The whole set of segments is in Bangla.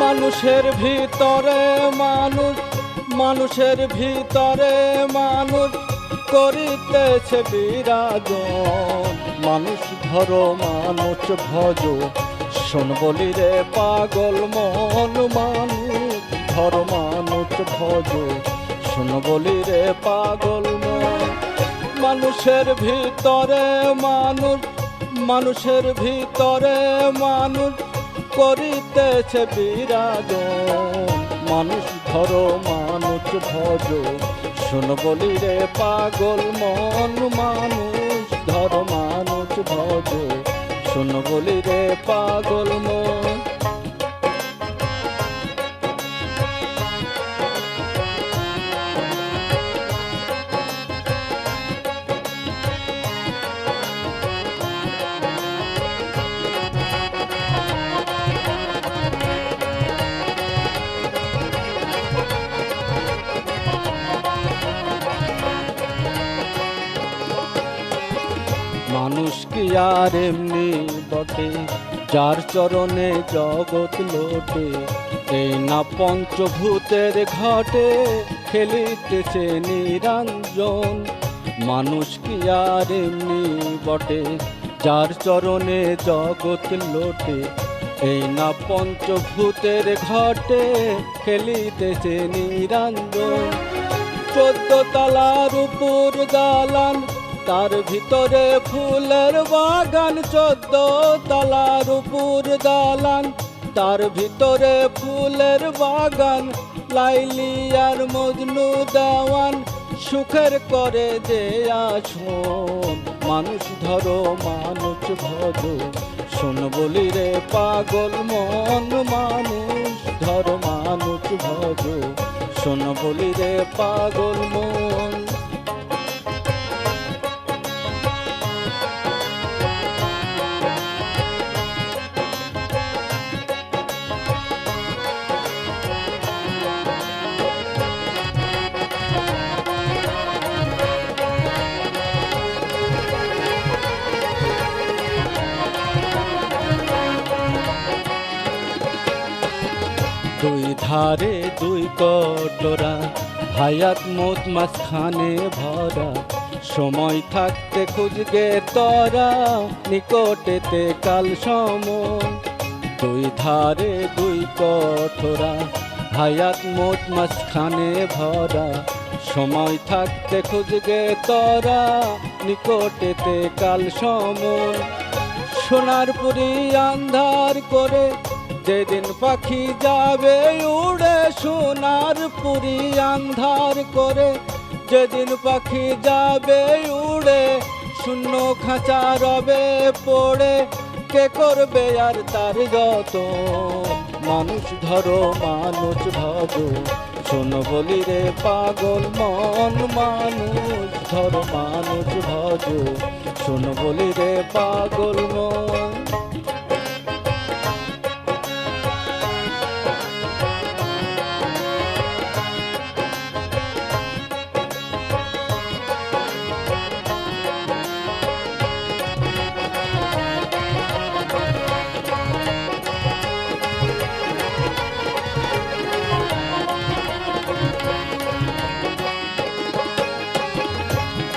মানুষের ভিতরে মানুষ মানুষের ভিতরে মানুষ করিতেছে বিরাজন। মানুষ ধরো মানুষ ভজ শোন বলি রে পাগল মন মানুষ, ধর মানুষ ভজ শোন বলি রে পাগল মন, মানুষের ভিতরে মানুষ, মানুষের ভিতরে মানুষ করিতেছে বিরাজ। মানুষ ধরো মানুষ ভজ শুন বলি রে পাগল মন মানুষ শুন বলি রে পাগল মন। কি আর এমনি বটে, যার চরণে জগৎ লোটে। এই না পঞ্চভূতের ঘটে খেলিতেছে নিরঞ্জন। মানুষ কি আর এমনি বটে, যার চরণে জগৎ লোটে। এই না পঞ্চভূতের ঘটে খেলিতেছে নিরঞ্জন। চোদ্দ তালার উপর দালান তার ভিতরে ফুলের বাগান, চোদ্দ তালার উপর দালান। তার ভিতরে ফুলের বাগান, লাইলি আর মজনু দেওয়ান। সুখের করে যে আসন মানুষ ধরো, মানুষ ভজ শোন বলি রে পাগল মন, মানুষ ধরো, মানুষ ভজ শোন বলি রে পাগল মন ধারে দুই কটরা হায়াত মত মাঝখানে ভরা। সময় থাকতে খুঁজগে তরা, নিকটেতে কাল সমন দুই ধারে দুই কঠোরা হায়াত মত মাঝখানে ভরা। সময় থাকতে খুঁজগে তরা, নিকটেতে কাল সমন সোনার পুরি আন্ধার করে যেদিন পাখি যাবে উড়ে সোনার পুরি আন্ধার করে, যেদিন পাখি যাবে উড়ে শূন্য খাঁচা রবে পড়ে, কে করবে আর তার যত? মানুষ ধরো, মানুষ ভজ শোন বলি রে পাগল মন, মানুষ ধরো, মানুষ ভজ শোন বলি রে পাগল মন।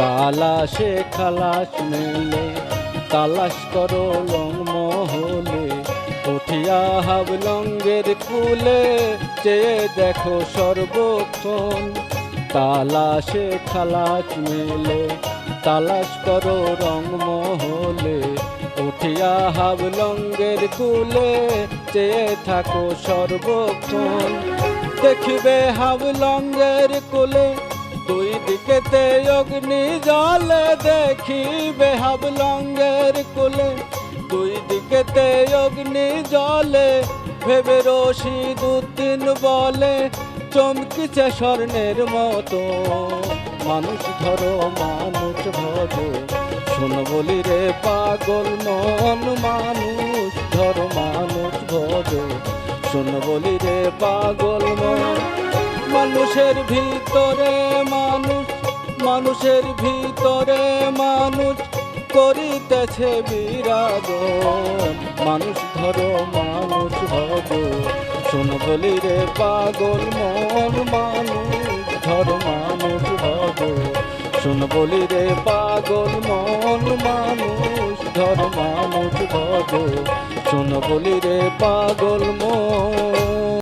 তালাশে খালাস মেলে তালাশ করো লং মহলে, উঠিয়া হাবলঙ্গের কুলে চেয়ে দেখো সর্বক্ষণ। তালাশে খালাস মেলে তালাশ করো রং মহলে, উঠিয়া হাবলঙ্গের কুলে চেয়ে থাকো সর্বক্ষণ। দেখিবে হাবলঙ্গের কুলে দুই দিকেতে অগ্নি জলে বেহাব হাবলঙ্গের কুলে। দুই দিকেতে অগ্নি জলে ভেবে রশিদ উদ্দিন বলে, চমকিছে স্বর্ণের মতো। মানুষ ধরো, মানুষ ভজ শোন বলি রে পাগল মন মানুষ। ধরো, মানুষ ভজ শোন বলি রে পাগল মন মানুষের ভিতরে মানুষ, মানুষের ভিতরে মানুষ করিতেছে বিরাজন মানুষ ধরো, মানুষ ভজ শোন বলি রে পাগল মন। মানুষ ধর, মানুষ ভজ শোন বলি রে পাগল মন। মানুষ ধর, মানুষ ভজ শোন বলি রে পাগল মন।